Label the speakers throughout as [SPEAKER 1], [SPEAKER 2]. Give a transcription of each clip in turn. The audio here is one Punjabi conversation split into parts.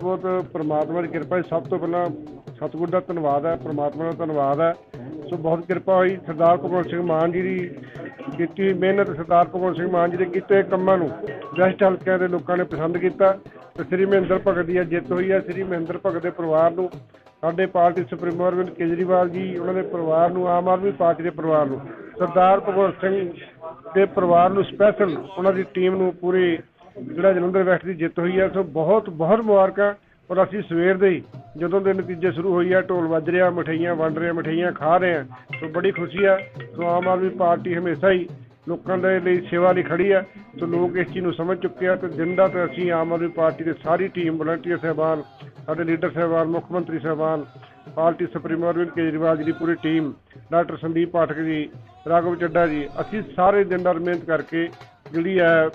[SPEAKER 1] ਬਹੁਤ ਪ੍ਰਮਾਤਮਾ ਦੀ ਕਿਰਪਾ ਹੈ ਸਭ ਤੋਂ ਪਹਿਲਾਂ ਸਤਿਗੁਰ ਦਾ ਧੰਨਵਾਦ ਹੈ, ਪ੍ਰਮਾਤਮਾ ਦਾ ਧੰਨਵਾਦ ਹੈ। ਸੋ ਬਹੁਤ ਕਿਰਪਾ ਹੋਈ ਸਰਦਾਰ ਭਗਵੰਤ ਸਿੰਘ ਮਾਨ ਜੀ ਦੀ ਕੀਤੀ ਮਿਹਨਤ, ਸਰਦਾਰ ਭਗਵੰਤ ਸਿੰਘ ਮਾਨ ਜੀ ਦੇ ਕੀਤੇ ਕੰਮਾਂ ਨੂੰ ਵੈਸਟ ਹਲਕਿਆਂ ਦੇ ਲੋਕਾਂ ਨੇ ਪਸੰਦ ਕੀਤਾ। ਤੇ ਸ੍ਰੀ ਮਹਿੰਦਰ ਭਗਤ ਦੀ ਇਹ ਜਿੱਤ ਹੋਈ ਹੈ। ਸ੍ਰੀ ਮਹਿੰਦਰ ਭਗਤ ਦੇ ਪਰਿਵਾਰ ਨੂੰ, ਸਾਡੇ ਪਾਰਟੀ ਸੁਪਰੀਮੋ ਅਰਵਿੰਦ ਕੇਜਰੀਵਾਲ ਜੀ, ਉਹਨਾਂ ਦੇ ਪਰਿਵਾਰ ਨੂੰ, ਆਮ ਆਦਮੀ ਪਾਰਟੀ ਦੇ ਪਰਿਵਾਰ ਨੂੰ, ਸਰਦਾਰ ਭਗਵੰਤ ਸਿੰਘ ਦੇ ਪਰਿਵਾਰ ਨੂੰ ਸਪੈਸ਼ਲ ਉਹਨਾਂ ਦੀ ਟੀਮ ਨੂੰ ਪੂਰੀ ਜਿਹੜਾ ਜਲੰਧਰ ਵੈਸਟ ਦੀ ਜਿੱਤ ਹੋਈ ਹੈ, ਸੋ ਬਹੁਤ ਬਹੁਤ ਮੁਬਾਰਕਾਂ ਔਰ ਅਸੀਂ ਸਵੇਰ ਦੇ ਹੀ ਜਦੋਂ ਦੇ ਨਤੀਜੇ ਸ਼ੁਰੂ ਹੋਈ ਹੈ, ਢੋਲ ਵੱਜ ਰਿਹਾ, ਮਠਿਆਈਆਂ ਵੰਡ ਰਹੇ, ਮਠਿਆਈਆਂ ਖਾ ਰਹੇ ਆ ਸੋ ਬੜੀ ਖੁਸ਼ੀ ਹੈ। ਸੋ ਆਮ ਆਦਮੀ ਪਾਰਟੀ ਹਮੇਸ਼ਾ ਹੀ ਲੋਕਾਂ ਦੇ ਲਈ ਸੇਵਾ ਲਈ ਖੜੀ ਹੈ। ਸੋ ਲੋਕ ਇਸ ਚੀਜ਼ ਨੂੰ ਸਮਝ ਚੁੱਕੇ ਆ ਤੇ ਦਿਨ ਦਾ ਤੇ ਅਸੀਂ ਆਮ ਆਦਮੀ ਪਾਰਟੀ ਦੇ ਸਾਰੀ ਟੀਮ, ਵਲੰਟੀਅਰ ਸਹਿਬਾਨ, ਸਾਡੇ ਲੀਡਰ ਸਹਿਬਾਨ, ਮੁੱਖ ਮੰਤਰੀ ਸਹਿਬਾਨ, ਪਾਰਟੀ ਸੁਪਰੀਮੋ ਅਰਵਿੰਦ ਕੇਜਰੀਵਾਲ ਜੀ ਦੀ ਪੂਰੀ ਟੀਮ, ਡਾਕਟਰ ਸੰਦੀਪ ਪਾਠਕ ਜੀ, ਰਾਘਵ ਚੱਡਾ ਜੀ, ਅਸੀਂ ਸਾਰੇ ਦਿਨ ਰਾਤ ਮਿਹਨਤ ਕਰਕੇ ਜਿਹੜੀ ਹੈ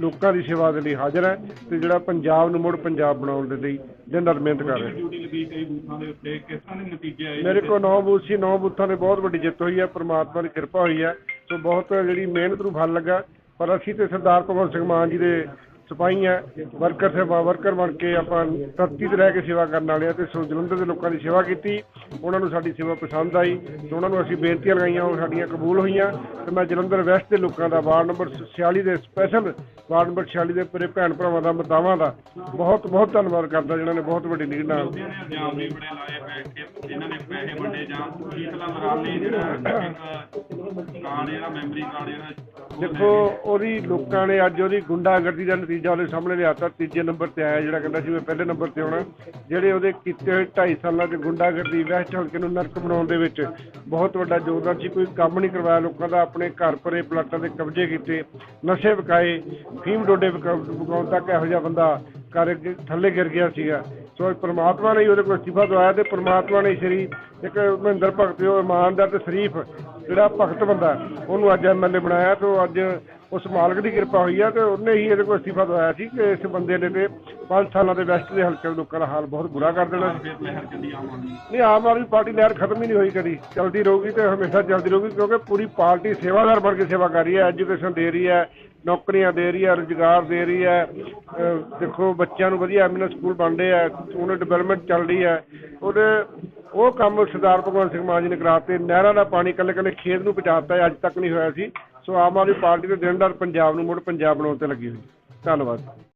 [SPEAKER 1] ਲੋਕਾਂ ਦੀ ਸੇਵਾ ਦੇ ਲਈ ਹਾਜ਼ਰ ਹੈ ਤੇ ਜਿਹੜਾ ਪੰਜਾਬ ਨੂੰ ਮੁੜ ਪੰਜਾਬ ਬਣਾਉਣ ਦੇ ਲਈ ਦਿਨ ਰਾਤ ਮਿਹਨਤ ਕਰ ਰਹੇ ਹਾਂ।
[SPEAKER 2] ਡਿਊਟੀ ਲੱਗੀ ਕਈ ਬੂਥਾਂ ਦੇ ਉੱਤੇ ਕਿਸ ਤਰ੍ਹਾਂ ਦੇ ਨਤੀਜੇ ਆਏ?
[SPEAKER 1] ਮੇਰੇ ਕੋਲ 9 ਬੂਥ ਸੀ 9 ਬੂਥਾਂ ਤੇ ਬਹੁਤ ਵੱਡੀ ਜਿੱਤ ਹੋਈ ਹੈ ਪ੍ਰਮਾਤਮਾ ਦੀ ਕਿਰਪਾ ਹੋਈ ਹੈ। ਸੋ ਬਹੁਤ ਜਿਹੜੀ ਮਿਹਨਤ ਨੂੰ ਫਲ ਲੱਗਾ ਪਰ ਅਸੀਂ ਤੇ ਸਰਦਾਰ ਭਗਵੰਤ ਸਿੰਘ ਮਾਨ ਜੀ ਦੇ ਸਿਪਾਹੀ ਹੈ ਵਰਕਰ ਸੇਵਾ ਵਰਕਰ ਬਣ ਕੇ ਆਪਾਂ ਧਰਤੀ ਤੇ ਰਹਿ ਕੇ ਸੇਵਾ ਕਰਨ ਵਾਲੇ ਆ ਤੇ ਸੋ ਜਲੰਧਰ ਦੇ ਲੋਕਾਂ ਦੀ ਸੇਵਾ ਕੀਤੀ। ਉਹਨਾਂ ਨੂੰ ਸਾਡੀ ਸੇਵਾ ਪਸੰਦ ਆਈ ਤੇ ਉਹਨਾਂ ਨੂੰ ਅਸੀਂ ਬੇਨਤੀਆਂ ਲਗਾਈਆਂ, ਉਹ ਸਾਡੀਆਂ ਕਬੂਲ ਹੋਈਆਂ ਤੇ ਮੈਂ ਜਲੰਧਰ ਵੈਸਟ ਦੇ ਲੋਕਾਂ ਦਾ ਵਾਰਡ ਨੰਬਰ 46 ਦੇ ਸਪੈਸ਼ਲ ਵਾਰਡ ਨੰਬਰ 46 ਦੇ ਪੂਰੇ ਭੈਣ ਭਰਾਵਾਂ ਦਾ, ਮਤਾਵਾਂ ਦਾ ਬਹੁਤ ਬਹੁਤ ਧੰਨਵਾਦ ਕਰਦਾ ਜਿਨ੍ਹਾਂ ਨੇ ਬਹੁਤ ਵੱਡੀ ਲੀਡ ਨਾਲ।
[SPEAKER 2] ਇਲਜ਼ਾਮ ਵੀ ਬੜੇ ਲਾਏ ਬੈਠ ਕੇ, ਜਿਨ੍ਹਾਂ ਨੇ ਪੈਸੇ ਵੰਡੇ ਜਾਂ ਸ਼ੀਤਲਾ ਮਰਾਲ ਜਿਹੜਾ ਇੱਕ ਜਿਹੜਾ ਮੈਮਰੀ ਕਾਂਡ ਜਿਹੜਾ
[SPEAKER 1] ਦੇਖੋ, ਉਹਦੀ ਲੋਕਾਂ ਨੇ ਅੱਜ ਉਹਦੀ ਗੁੰਡਾਗਰਦੀ ਦਾ ਨਤੀਜਾ ਉਹਦੇ ਸਾਹਮਣੇ ਲਿਆਤਾ, ਤੀਜੇ ਨੰਬਰ ਤੇ ਆਇਆ ਜਿਹੜਾ ਕਹਿੰਦਾ ਸੀ ਮੈਂ ਪਹਿਲੇ ਨੰਬਰ ਤੇ ਆਉਣਾ। ਜਿਹੜੇ ਉਹਦੇ ਕੀਤੇ ਹੋਏ 2.5 ਸਾਲਾਂ ਦੇ ਗੁੰਡਾਗਰਦੀ ਵੈਸਟ ਹਲਕੇ ਨੂੰ ਨਰਕ ਬਣਾਉਣ ਦੇ ਵਿੱਚ ਬਹੁਤ ਵੱਡਾ ਯੋਗਦਾਨ ਸੀ, ਕੋਈ ਕੰਮ ਨਹੀਂ ਕਰਵਾਇਆ ਲੋਕਾਂ ਦਾ, ਆਪਣੇ ਘਰ ਭਰੇ ਪਲਾਟਾਂ ਦੇ ਕਬਜ਼ੇ ਕੀਤੇ, ਨਸ਼ੇ ਵਿਕਾਏ ਫੀਮ ਡੋਡੇ ਵਿਕਾ- ਵਿਕਾਉਣ ਤੱਕ ਇਹੋ ਜਿਹਾ ਬੰਦਾ ਕਰ ਥੱਲੇ ਗਿਰ ਗਿਆ ਸੀਗਾ। ਸੋ ਇਹ ਪ੍ਰਮਾਤਮਾ ਨੇ ਹੀ ਉਹਦੇ ਕੋਲ ਅਸਤੀਫਾ ਦਵਾਇਆ ਤੇ ਪ੍ਰਮਾਤਮਾ ਨੇ ਸ਼੍ਰੀ ਇੱਕ ਮਹਿੰਦਰ ਭਗਤ ਉਹ ਇਮਾਨਦਾਰ ਤੇ ਸ਼ਰੀਫ ਜਿਹੜਾ ਭਗਤ ਬੰਦਾ ਉਹਨੂੰ ਅੱਜ ਐਮਐਲਏ ਬਣਾਇਆ ਤੇ ਉਹ ਅੱਜ ਉਸ ਮਾਲਕ ਦੀ ਕਿਰਪਾ ਹੋਈ ਆ ਤੇ ਉਹਨੇ ਹੀ ਇਹਦੇ ਕੋਲ ਅਸਤੀਫਾ ਦਵਾਇਆ ਸੀ ਕਿ ਇਸ ਬੰਦੇ ਨੇ ਤੇ 5 ਸਾਲਾਂ ਦੇ ਵੈਸਟ ਦੇ ਹਲਕੇ ਲੋਕਾਂ ਦਾ ਹਾਲ ਬਹੁਤ ਬੁਰਾ ਕਰ ਦੇਣਾ। ਨਹੀਂ, ਆਮ ਆਦਮੀ ਪਾਰਟੀ ਲਹਿਰ ਖਤਮ ਹੀ ਨਹੀਂ ਹੋਈ ਕਦੀ। ਚਲਦੀ ਰਹੂਗੀ ਤੇ ਹਮੇਸ਼ਾ ਚੱਲਦੀ ਰਹੂਗੀ ਕਿਉਂਕਿ ਪੂਰੀ ਪਾਰਟੀ ਸੇਵਾਦਾਰ ਬਣ ਕੇ ਸੇਵਾ ਕਰ ਰਹੀ ਹੈ, ਐਜੂਕੇਸ਼ਨ ਦੇ ਰਹੀ ਹੈ, ਨੌਕਰੀਆਂ ਦੇ ਰਹੀ ਹੈ, ਰੁਜ਼ਗਾਰ ਦੇ ਰਹੀ ਹੈ। ਦੇਖੋ, ਬੱਚਿਆਂ ਨੂੰ ਵਧੀਆ ਐਮਐਨ ਸਕੂਲ ਬਣ ਰਹੇ ਆ ਉਹਨੇ ਡਿਵੈਲਪਮੈਂਟ ਚੱਲ ਰਹੀ ਹੈ। ਉਹਦੇ ਉਹ ਕੰਮ ਸਰਦਾਰ ਭਗਵੰਤ ਸਿੰਘ ਮਾਨ ਜੀ ਨੇ ਕਰਾਤੇ ਨਹਿਰਾਂ ਦਾ ਪਾਣੀ ਕੱਲੇ ਕੱਲੇ ਖੇਤ ਨੂੰ ਪਹੁੰਚਾਤਾ ਹੈ, ਅੱਜ ਤੱਕ ਨਹੀਂ ਹੋਇਆ ਸੀ। ਸੋ ਆਮ ਆਦਮੀ ਪਾਰਟੀ ਦੇ ਦਿਨਦਾਰ ਪੰਜਾਬ ਨੂੰ ਮੁੜ ਪੰਜਾਬ ਬਣਾਉਣ ਤੇ ਲੱਗੀ ਹੋਈ। ਧੰਨਵਾਦ।